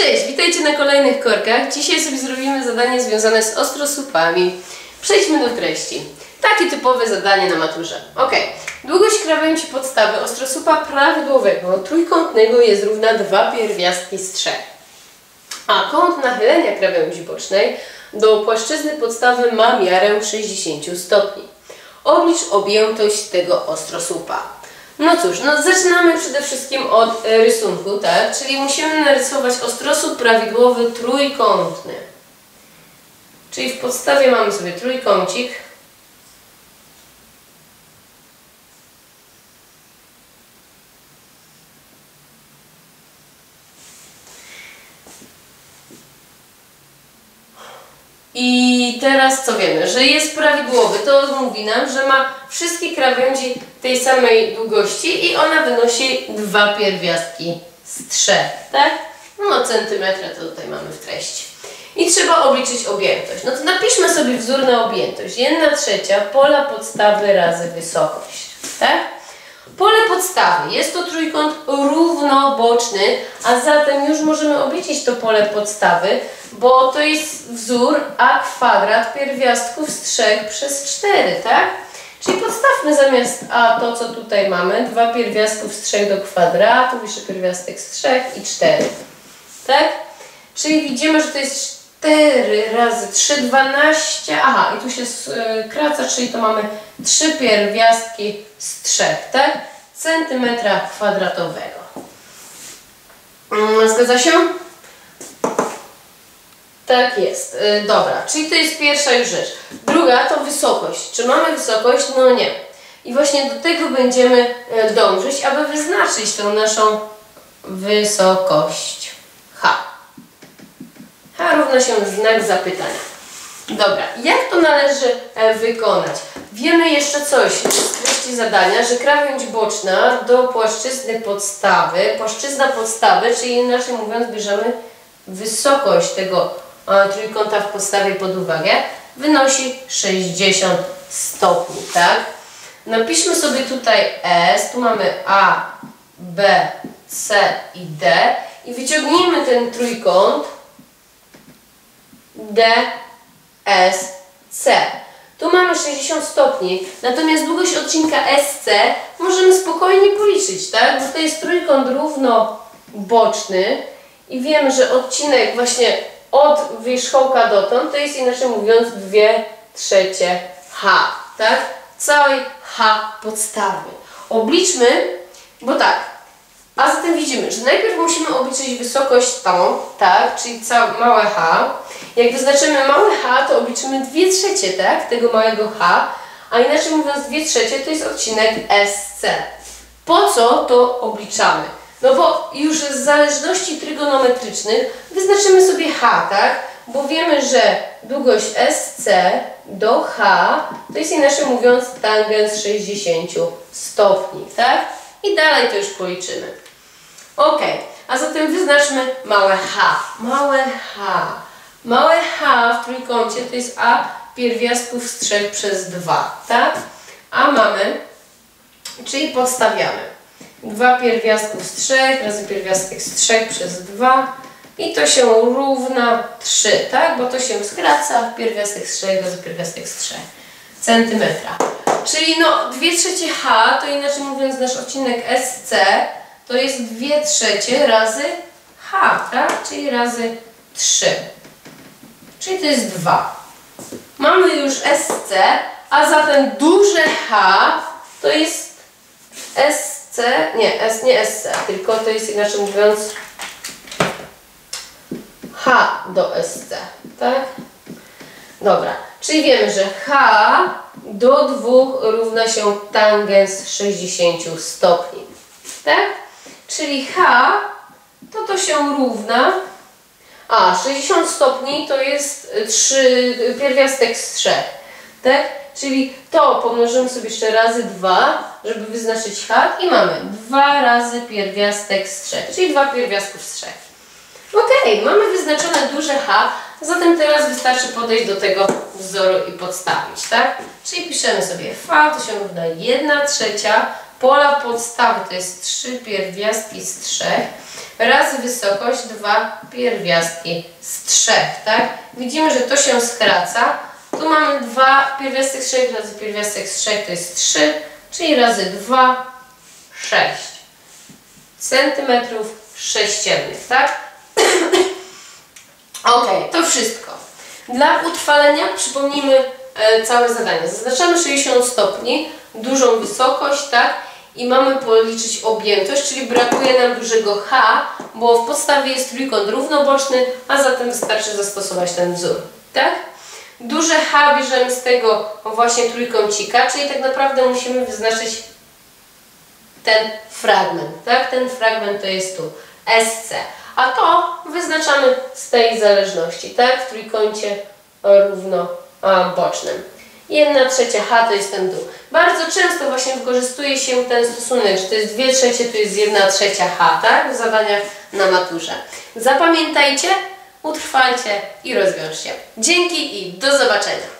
Cześć, witajcie na kolejnych korkach. Dzisiaj sobie zrobimy zadanie związane z ostrosłupami. Przejdźmy do treści. Takie typowe zadanie na maturze. Ok. Długość krawędzi podstawy ostrosłupa prawidłowego trójkątnego jest równa 2 pierwiastki z 3. A kąt nachylenia krawędzi bocznej do płaszczyzny podstawy ma miarę 60 stopni. Oblicz objętość tego ostrosłupa. No cóż, no zaczynamy przede wszystkim od e, rysunku, tak? Czyli musimy narysować ostrosłup prawidłowy trójkątny. Czyli w podstawie mamy sobie trójkącik. I teraz co wiemy? Że jest prawidłowy. To mówi nam, że ma wszystkie krawędzi tej samej długości i ona wynosi dwa pierwiastki z trzech, tak? No centymetra to tutaj mamy w treści. I trzeba obliczyć objętość. No to napiszmy sobie wzór na objętość. 1 trzecia pola podstawy razy wysokość, tak? Pole podstawy jest to trójkąt równoboczny, a zatem już możemy obliczyć to pole podstawy, bo to jest wzór a kwadrat pierwiastków z 3 przez 4, tak? Czyli podstawmy zamiast a to, co tutaj mamy, 2 pierwiastków z 3 do kwadratu, piszę pierwiastek z 3 i 4, tak? Czyli widzimy, że to jest 4 razy 3, 12, aha, i tu się skraca, czyli to mamy 3 pierwiastki z 3, tak? Centymetra kwadratowego. Mm, zgadza się? Tak jest. Y, dobra, czyli to jest pierwsza już rzecz. Druga to wysokość. Czy mamy wysokość? No nie. I właśnie do tego będziemy y, dążyć, aby wyznaczyć tą naszą wysokość. Równa się znak zapytania. Dobra, jak to należy e, wykonać? Wiemy jeszcze coś z treści zadania, że krawędź boczna do płaszczyzny podstawy, płaszczyzna podstawy, czyli inaczej mówiąc bierzemy wysokość tego trójkąta w podstawie pod uwagę, wynosi 60 stopni, tak? Napiszmy sobie tutaj S, tu mamy A, B, C i D i wyciągnijmy ten trójkąt D, S, C. Tu mamy 60 stopni, natomiast długość odcinka SC możemy spokojnie policzyć, tak? Bo to jest trójkąt równoboczny i wiemy, że odcinek właśnie od wierzchołka dotąd to jest inaczej mówiąc 2 trzecie H, tak? Całej H podstawy. Obliczmy, bo tak, a zatem widzimy, że najpierw musimy obliczyć wysokość tą, tak, czyli całe małe h. Jak wyznaczymy małe h, to obliczymy 2 trzecie, tak, tego małego h, a inaczej mówiąc 2 trzecie to jest odcinek SC. Po co to obliczamy? No bo już z zależności trygonometrycznych wyznaczymy sobie h, tak? Bo wiemy, że długość SC do h to jest inaczej mówiąc tangens 60 stopni, tak? I dalej to już policzymy. Ok, a zatem wyznaczmy małe h. Małe h. Małe h w trójkącie to jest a pierwiastków z 3 przez 2, tak? A mamy, czyli podstawiamy. 2 pierwiastków z 3 razy pierwiastek z 3 przez 2 i to się równa 3, tak? Bo to się skraca, pierwiastek z 3 razy pierwiastek z 3 centymetra. Czyli no 2 trzecie h, to inaczej mówiąc nasz odcinek SC to jest 2 trzecie razy h, tak? Czyli razy 3. Czyli to jest 2. Mamy już SC, a zatem duże H to jest SC, nie, S, nie SC, tylko to jest inaczej mówiąc H do SC, tak? Dobra, czyli wiemy, że H do 2 równa się tangens 60 stopni, tak? Czyli H to to się równa, a 60 stopni to jest 3, pierwiastek z 3, tak? Czyli to pomnożymy sobie jeszcze razy 2, żeby wyznaczyć H i mamy 2 razy pierwiastek z 3, czyli 2 pierwiastków z 3. Ok, mamy wyznaczone duże H, zatem teraz wystarczy podejść do tego wzoru i podstawić, tak? Czyli piszemy sobie V to się równa 1 trzecia pola podstawy to jest 3 pierwiastki z 3. razy wysokość 2 pierwiastki z 3, tak? Widzimy, że to się skraca. Tu mamy 2 pierwiastek z 3 razy pierwiastek z 3 to jest 3, czyli razy 2, 6 centymetrów sześciennych, tak? ok, to wszystko. Dla utrwalenia przypomnijmy e, całe zadanie. Zaznaczamy 60 stopni, dużą wysokość, tak? I mamy policzyć objętość, czyli brakuje nam dużego H, bo w podstawie jest trójkąt równoboczny, a zatem wystarczy zastosować ten wzór, tak? Duże H bierzemy z tego właśnie trójkącika, czyli tak naprawdę musimy wyznaczyć ten fragment, tak? Ten fragment to jest tu SC. A to wyznaczamy z tej zależności, tak? W trójkącie równobocznym. 1 trzecia H to jest ten dół. Bardzo często właśnie wykorzystuje się ten stosunek, że to jest 2 trzecie, to jest 1 trzecia H, tak? W zadaniach na maturze. Zapamiętajcie, utrwalcie i rozwiążcie. Dzięki i do zobaczenia.